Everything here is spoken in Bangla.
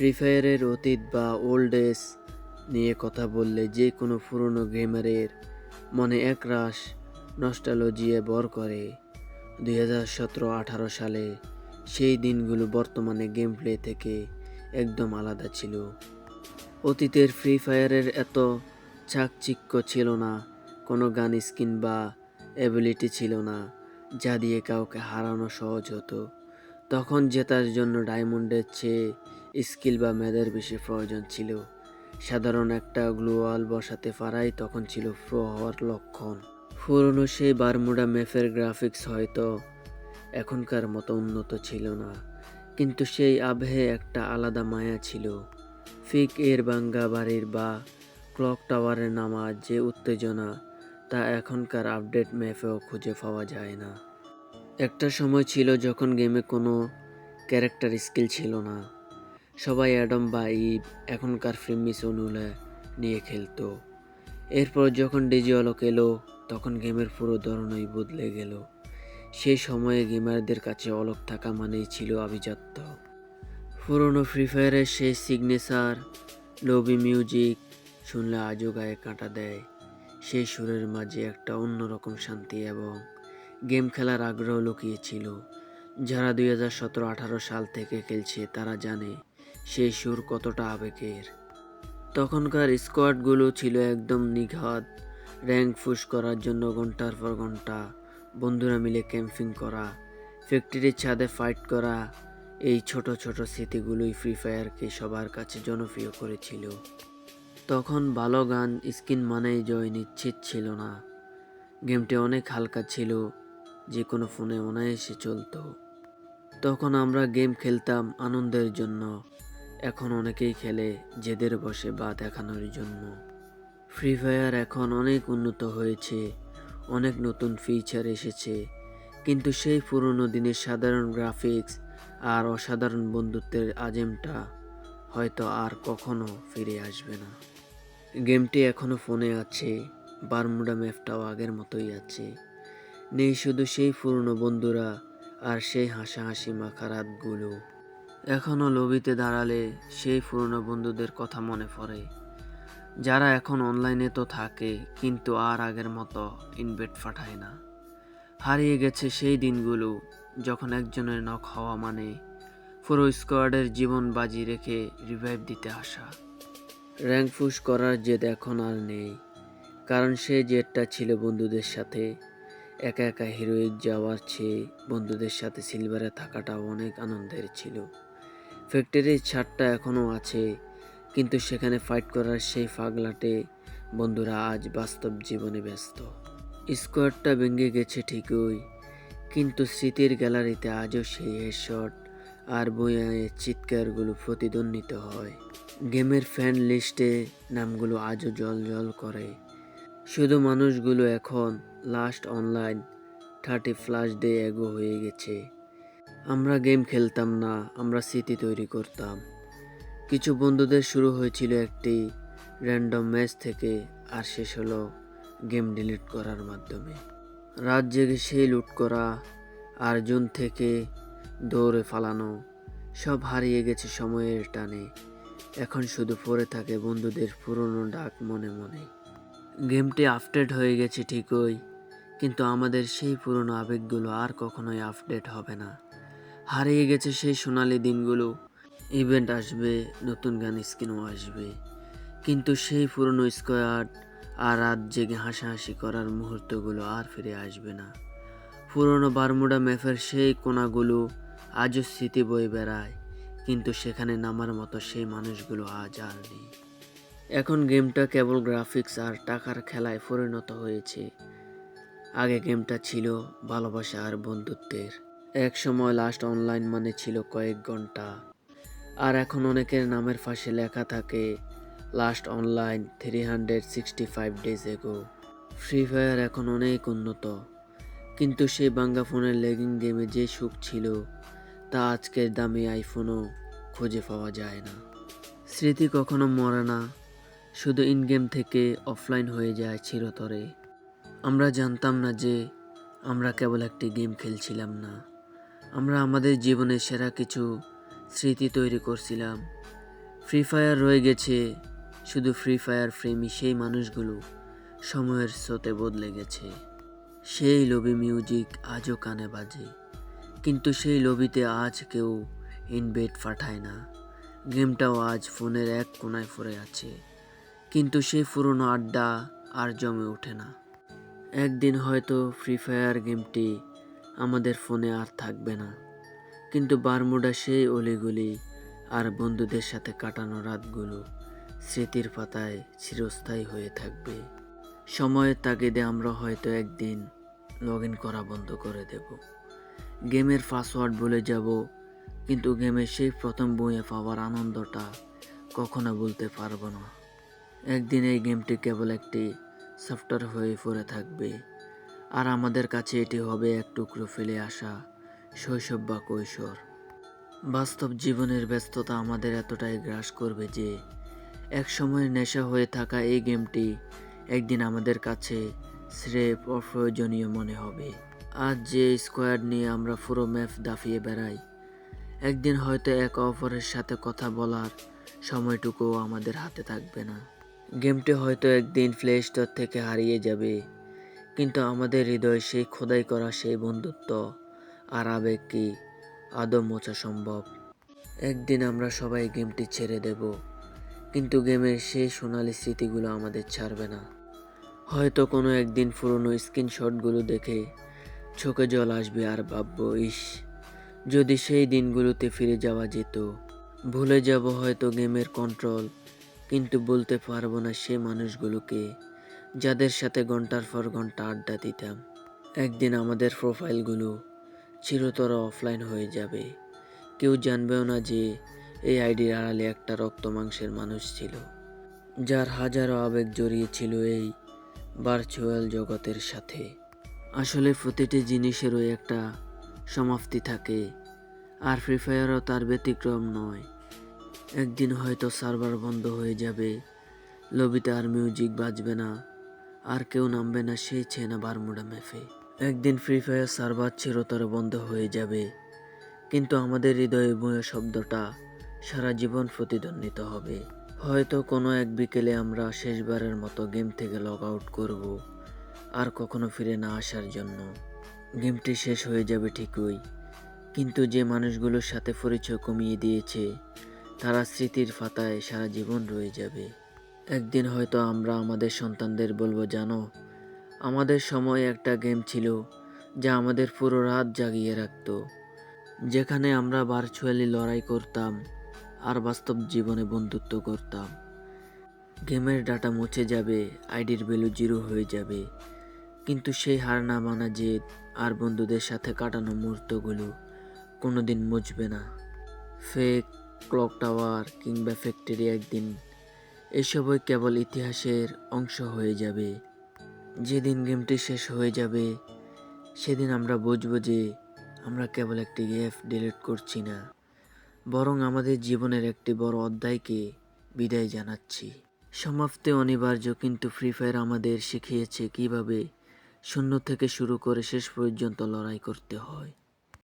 ফ্রি ফায়ারের অতীত বা ওল্ড এজ নিয়ে কথা বললে যে কোনো পুরনো গেমারের মনে একরাশ নস্টালজিয়ে বর করে। দুই হাজার সতেরো আঠারো সালে সেই দিনগুলো বর্তমানে গেম প্লে থেকে একদম আলাদা ছিল। অতীতের ফ্রি ফায়ারের এত চাকচিক্য ছিল না, কোনো গান স্কিন বা অ্যাবিলিটি ছিল না, যা দিয়ে কাউকে হারানো সহজ হতো। তখন জেতার জন্য ডায়মন্ডের চেয়ে স্কিল বা মেধের বেশি প্রয়োজন ছিল। সাধারণ একটা গ্লোয়াল বসাতে পারাই তখন ছিল প্রো হওয়ার লক্ষণ। পুরনো সেই বারমুডা ম্যাপের গ্রাফিক্স হয়তো এখনকার মতো উন্নত ছিল না, কিন্তু সেই আবহে একটা আলাদা মায়া ছিল। ফিক এর বাঙ্গা বাড়ির বা ক্লক টাওয়ারে নামা যে উত্তেজনা, তা এখনকার আপডেট ম্যাপেও খুঁজে পাওয়া যায় না। একটা সময় ছিল যখন গেমে কোনো ক্যারেক্টার স্কিল ছিল না। সবাই অ্যাডম বা ইভ এখনকার ফ্রিমিস অনুলে নিয়ে খেলতো। এরপর যখন ডিজিঅলক এলো, তখন গেমের পুরো ধরনই বদলে গেল। সেই সময়ে গেমারদের কাছে অলক থাকা মানেই ছিল আভিজাত্য। পুরনো ফ্রি ফায়ারের সেই সিগনেচার লবি মিউজিক শুনলে আজও গায়ে কাঁটা দেয়। সেই সুরের মাঝে একটা অন্যরকম শান্তি এবং গেম খেলার আগ্রহ লুকিয়েছিল। যারা দুই হাজার সতেরো আঠারো সাল থেকে খেলছে, তারা জানে সেই সুর কতটা আবেগের। তখনকার স্কোয়াডগুলো ছিল একদম নিঘাত। র্যাঙ্ক ফুস করার জন্য ঘণ্টার পর ঘণ্টা বন্ধুরা মিলে ক্যাম্পিং করা, ফ্যাক্টরির ছাদে ফাইট করা, এই ছোট ছোট স্মৃতিগুলোই ফ্রি ফায়ারকে সবার কাছে জনপ্রিয় করেছিল। তখন ভালো গান স্কিন মানেই জয় নিশ্চিত ছিল না। গেমটি অনেক হালকা ছিল, যে কোনো ফোনে অনায়াসে চলতো। তখন আমরা গেম খেলতাম আনন্দের জন্য। এখন অনেকেই খেলে জেদের বসে বা দেখানোর জন্য। ফ্রি ফায়ার এখন অনেক উন্নত হয়েছে, অনেক নতুন ফিচার এসেছে। কিন্তু সেই পুরনো দিনের সাধারণ গ্রাফিক্স আর অসাধারণ বন্ধুত্বের আজেমটা হয়তো আর কখনো ফিরে আসবে না। গেমটি এখনও ফোনে আছে বারমুডা ম্যাপটাও আগের মতোই আছে। নেই শুধু সেই পুরনো বন্ধুরা আর সেই হাসাহাসি মাখা রাতগুলো। এখনও লবিতে দাঁড়ালে সেই পুরনো বন্ধুদের কথা মনে পড়ে। যারা এখন অনলাইনে তো থাকে, কিন্তু আর আগের মতো ইনভেট পাঠায় না। হারিয়ে গেছে সেই দিনগুলো, যখন একজনের নখ হওয়া মানে পুরো স্কোয়াডের জীবন বাজি রেখে রিভাইভ দিতে আসা। র্যাঙ্ক ফুস করার জেদ এখন আর নেই, কারণ সেই জেদটা ছিল বন্ধুদের সাথে। একা একা হিরোইক যাওয়ার চেয়ে বন্ধুদের সাথে সিলভারে থাকাটা অনেক আনন্দের ছিল। ফ্যাক্টরির ছাদটা এখনও আছে, কিন্তু সেখানে ফাইট করার সেই ফাগলাটে বন্ধুরা আজ বাস্তব জীবনে ব্যস্ত। স্কোয়াডটা ভেঙে গেছে ঠিকই, কিন্তু স্মৃতির গ্যালারিতে আজও সেই হেডশট আর বইয়ের চিৎকারগুলো প্রতিদ্বন্দ্বিত হয়। গেমের ফ্যান লিস্টে নামগুলো আজও জল জল করে। শুধু মানুষগুলো এখন last online thirty flash day ago হয়ে গেছে। আমরা গেম খেলতাম না, আমরা স্মৃতি তৈরি করতাম। কিছু বন্ধুদের শুরু হয়েছিল একটি র্যান্ডম ম্যাচ থেকে, আর শেষ হলো গেম ডিলিট করার মাধ্যমে। রাত জেগে সেই লুট করা, আর জুন থেকে দৌড়ে ফালানো, সব হারিয়ে গেছে সময়ের টানে। এখন শুধু পড়ে থাকে বন্ধুদের পুরনো ডাক মনে মনে। গেমটি আপডেট হয়ে গেছে ঠিকই, কিন্তু আমাদের সেই পুরনো আবেগগুলো আর কখনোই আপডেট হবে না। হারিয়ে গেছে সেই সোনালি দিনগুলো। ইভেন্ট আসবে, নতুন গান স্কিনও আসবে। কিন্তু সেই পুরনো স্কোয়াড আর রাত জেগে হাসাহাসি করার মুহূর্তগুলো আর ফিরে আসবে না। পুরনো বারমুডা ম্যাপের সেই কোনাগুলো আজও স্মৃতি বয়ে বেড়ায়, কিন্তু সেখানে নামার মতো সেই মানুষগুলো আজ আর নেই। এখন গেমটা কেবল গ্রাফিক্স আর টাকার খেলায় পরিণত হয়েছে। আগে গেমটা ছিল ভালোবাসা আর বন্ধুত্বের। এক সময় লাস্ট অনলাইন মানে ছিল কয়েক ঘণ্টা। আর এখন অনেকের নামের পাশে লেখা থাকে last online three hundred sixty five days ago free fire এখন অনেক উন্নত। কিন্তু সেই বাঙ্গা ফোনের লেগিং গেমে যে সুখ ছিল, তা আজকের দামি আইফোনও খুঁজে পাওয়া যায় না। স্মৃতি কখনো মরে না, শুধু ইন গেম থেকে অফলাইন হয়ে যায় চিরতরে। আমরা জানতাম না যে আমরা কেবল একটি গেম খেলছিলাম না। আমরা আমাদের জীবনের সেরা কিছু স্মৃতি তৈরি করছিলাম। ফ্রি ফায়ার রয়ে গেছে, শুধু ফ্রি ফায়ার প্রেমী সেই মানুষগুলো সময়ের স্রোতে বদলে গেছে। সেই লবি মিউজিক আজও কানে বাজে, কিন্তু সেই লবিতে আজ কেউ ইনভেট পাঠায় না। গেমটাও আজ ফোনের এক কোনায় পড়ে আছে, কিন্তু সেই পুরনো আড্ডা আর জমে ওঠে না। একদিন হয়তো ফ্রি ফায়ার গেমটি আমাদের ফোনে আর থাকবে না। কিন্তু বারমুডা সেই অলিগুলি আর বন্ধুদের সাথে কাটানো রাতগুলো স্মৃতির পাতায় চিরস্থায়ী হয়ে থাকবে। সময়ের তাগিদে আমরা হয়তো একদিন লগ ইন করা বন্ধ করে দেব। গেমের পাসওয়ার্ড ভুলে যাব, কিন্তু গেমের সেই প্রথম বইয়ে পাওয়ার আনন্দটা কখনো বলতে পারব না। একদিন এই গেমটি কেবল একটি সফটওয়্যার হয়ে পড়ে থাকবে। আর আমাদের কাছে এটি হবে এক টুকরো ফেলে আসা শৈশব বা কৈশোর। বাস্তব জীবনের ব্যস্ততা আমাদের এতটাই গ্রাস করবে যে এক সময়ের নেশা হয়ে থাকা এই গেমটি একদিন আমাদের কাছে স্রেফ অপ্রয়োজনীয় মনে হবে। আজ যে স্কোয়াড নিয়ে আমরা পুরো ম্যাপ দাফিয়ে বেড়াই, একদিন হয়তো এক অপরের সাথে কথা বলার সময়টুকুও আমাদের হাতে থাকবে না। গেমটি হয়তো একদিন প্লে স্টোর থেকে হারিয়ে যাবে কিন্তু আমাদের হৃদয়ে সেই খোদাই করা সেই বন্ধুত্ব, আর আবেগ কি? আদৌ মোছা সম্ভব? একদিন আমরা সবাই গেমটি ছেড়ে দেব, কিন্তু গেমের সেই সোনালি স্মৃতিগুলো আমাদের ছাড়বে না। হয়তো কোনো একদিন পুরনো স্ক্রিনশটগুলো দেখে চোখে জল আসবে আর ভাববো, ইস, যদি সেই দিনগুলোতে ফিরে যাওয়া যেত, ভুলে যাব হয়তো গেমের কন্ট্রোল, কিন্তু বলতে পারব না সে মানুষগুলোকে যাদের সাথে ঘণ্টার পর ঘণ্টা আড্ডা দিতাম, একদিন আমাদের প্রোফাইলগুলো চিরতর অফলাইন হয়ে যাবে। কেউ জানবেও না যে এই আইডির আড়ালে একটা রক্ত মাংসের মানুষ ছিল, যার হাজারো আবেগ জড়িয়ে ছিল এই ভার্চুয়াল জগতের সাথে। আসলে প্রতিটি জিনিসেরও একটা সমাপ্তি থাকে, আর ফ্রি ফায়ারও তার ব্যতিক্রম নয়। একদিন হয়তো সার্ভার বন্ধ হয়ে যাবে, লবিতে আর মিউজিক বাজবে না আর কেউ নামবে না সেই চেনা বারমুডা ম্যাফে। একদিন ফ্রি ফায়ার সার্ভার চিরতরে বন্ধ হয়ে যাবে। কিন্তু আমাদের হৃদয়ে বয়ে শব্দটা সারা জীবন প্রতিদ্বন্দ্বিত হবে। হয়তো কোনো এক বিকেলে আমরা শেষবারের মতো গেম থেকে লগ আউট করব, আর কখনো ফিরে না আসার জন্য। গেমটি শেষ হয়ে যাবে ঠিকই, কিন্তু যে মানুষগুলোর সাথে পরিচয় কমিয়ে দিয়েছে, তারা স্মৃতির পাতায় সারা জীবন রয়ে যাবে। একদিন হয়তো আমরা আমাদের সন্তানদের বলব, জানো, আমাদের সময় একটা গেম ছিল যা আমাদের পুরো রাত জাগিয়ে রাখতো, যেখানে আমরা ভার্চুয়ালি লড়াই করতাম আর বাস্তব জীবনে বন্ধুত্ব করতাম। গেমের ডাটা মুছে যাবে, আইডির ভ্যালু জিরো হয়ে যাবে, কিন্তু সেই হার না মানা জেদ আর বন্ধুদের সাথে কাটানো মুহূর্তগুলো কোনোদিন মুছবে না। ফেক, ক্লক টাওয়ার কিংবা ফ্যাক্টরি একদিন এসবই কেবল ইতিহাসের অংশ হয়ে যাবে। যেদিন গেমটি শেষ হয়ে যাবে, সেদিন আমরা বুঝব যে আমরা কেবল একটি গেফ ডিলিট করছি না, বরং আমাদের জীবনের একটি বড় অধ্যায়কে বিদায় জানাচ্ছি। সমাপ্তি অনিবার্য, কিন্তু ফ্রি ফায়ার আমাদের শিখিয়েছে কীভাবে শূন্য থেকে শুরু করে শেষ পর্যন্ত লড়াই করতে হয়।